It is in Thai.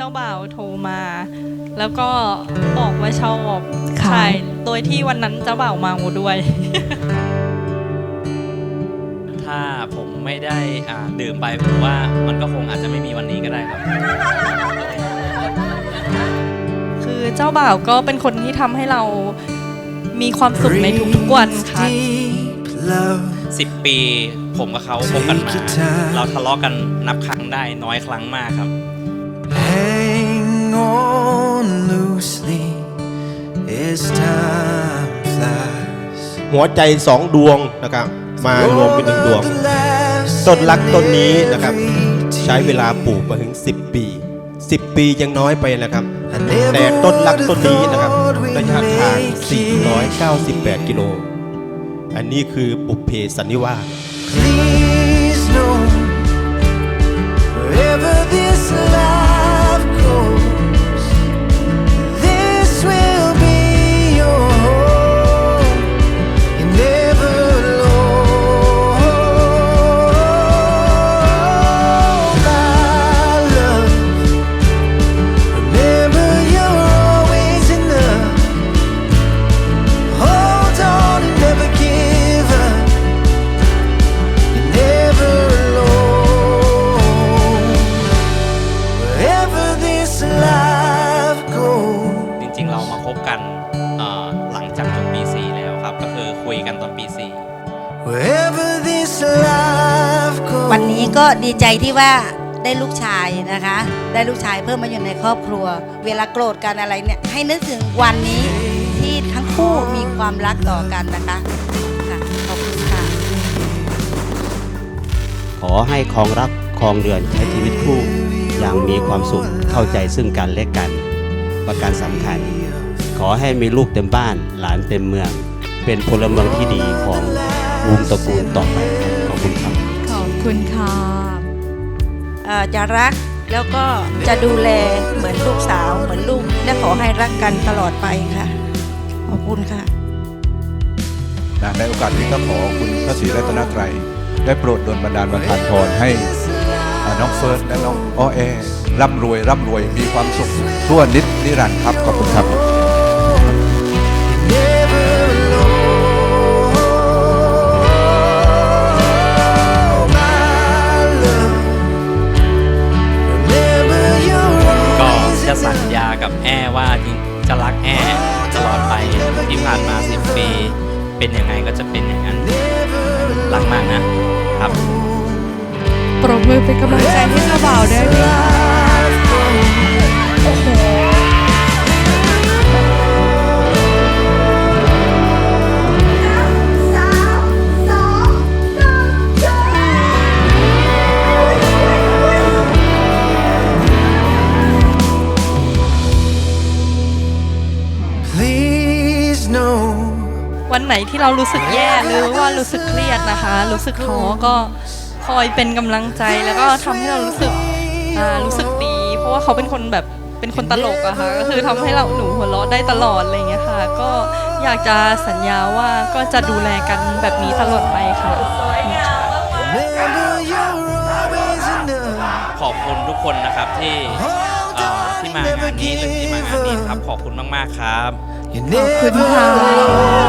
เจ้าบ่าวโทรมา แล้วก็บอกว่าชอบค่ะ ใช่โดยที่วันนั้นเจ้าบ่าวเมาด้วย ถ้าผมไม่ได้อ่าดื่มไปผมว่ามันก็คงอาจจะไม่มีวันนี้ก็ได้ครับ คือเจ้าบ่าวก็เป็นคนที่ทำให้เรามีความสุขในทุกๆวันค่ะ10 ปี ผมกับเขาคบกันมา เราทะเลาะกันนับครั้งได้น้อยครั้งมากครับ Hang on loosely as time flies. หัวใจสองดวงนะครับ มารวมเป็นหนึ่งดวง ต้นรักต้นนี้นะครับ ใช้เวลาปลูกมาถึง 10 ปี 10 ปียังน้อยไปนะครับ แต่ต้นรักต้นนี้นะครับระยะทาง 498 กิโล อันนี้คือบุพเพสันนิวาส จริงๆ เรามาคบกันเอ่อหลังจากจบปี4แล้วครับ ก็คือคุยกันตอนปี4 Wherever this life goes. วันนี้ก็ดีใจที่ว่าได้ลูกชายนะคะ ได้ลูกชายเพิ่มมาอยู่ในครอบครัว เวลาโกรธกันอะไรเนี่ย ให้นึกถึงวันนี้ที่ทั้งคู่มีความรักต่อกันนะคะค่ะขอบคุณค่ะ ขอให้ครองรักครองเรือนใช้ชีวิตคู่ อย่างมีความสุขเข้าใจซึ่งกันและกัน ประการสำคัญ ขอให้มีลูกเต็มบ้านหลานเต็มเมือง เป็นพลเมืองที่ดีของวงตระกูลต่อไปครับขอบคุณครับขอบคุณค่ะเอ่อจะรักแล้วก็จะดูแลเหมือนลูกสาวเหมือนลูก และขอให้รักกันตลอดไปค่ะ ขอบคุณค่ะนะในโอกาสนี้ก็ขอคุณพระศรีรัตนตรัยได้โปรดดลบันดาลบังคาพรให้อ่า น้องเฟิร์สและน้องอ้อแอร่ำรวยร่ำรวยมีความสุขทั่วนิดนิรันดร์ครับขอบคุณครับ ก็จะสัญญากับแอว่าจะรักแอตลอดไปที่ผ่านมา10ปี เป็นยังไงก็จะเป็นอย่างนั้นรักมากนะครับ รบมือเป็นกำลังใจให้เจ้าบ่าวได้ไหมโอ้โห Please know วันไหนที่เรารู้สึกแย่หรือว่ารู้สึกเครียดนะคะ รู้สึกท้อก็ คอยเป็นกำลังใจแล้วก็ทำให้เรารู้สึกอ่ารู้สึกดี เพราะว่าเขาเป็นคนแบบเป็นคนตลกอะค่ะก็คือทำให้เราหนูหัวเราะได้ตลอดอะไรอย่างเงี้ยค่ะ ก็อยากจะสัญญาว่าก็จะดูแลกันแบบนี้ตลอดไปค่ะ Remember you're always enough. ขอบคุณทุกคนนะครับที่เอ่อที่มางานนี้หรือที่มางานนี้ครับขอบคุณมาก ๆ ครับ You're ขอบคุณ never ค่ะ alone.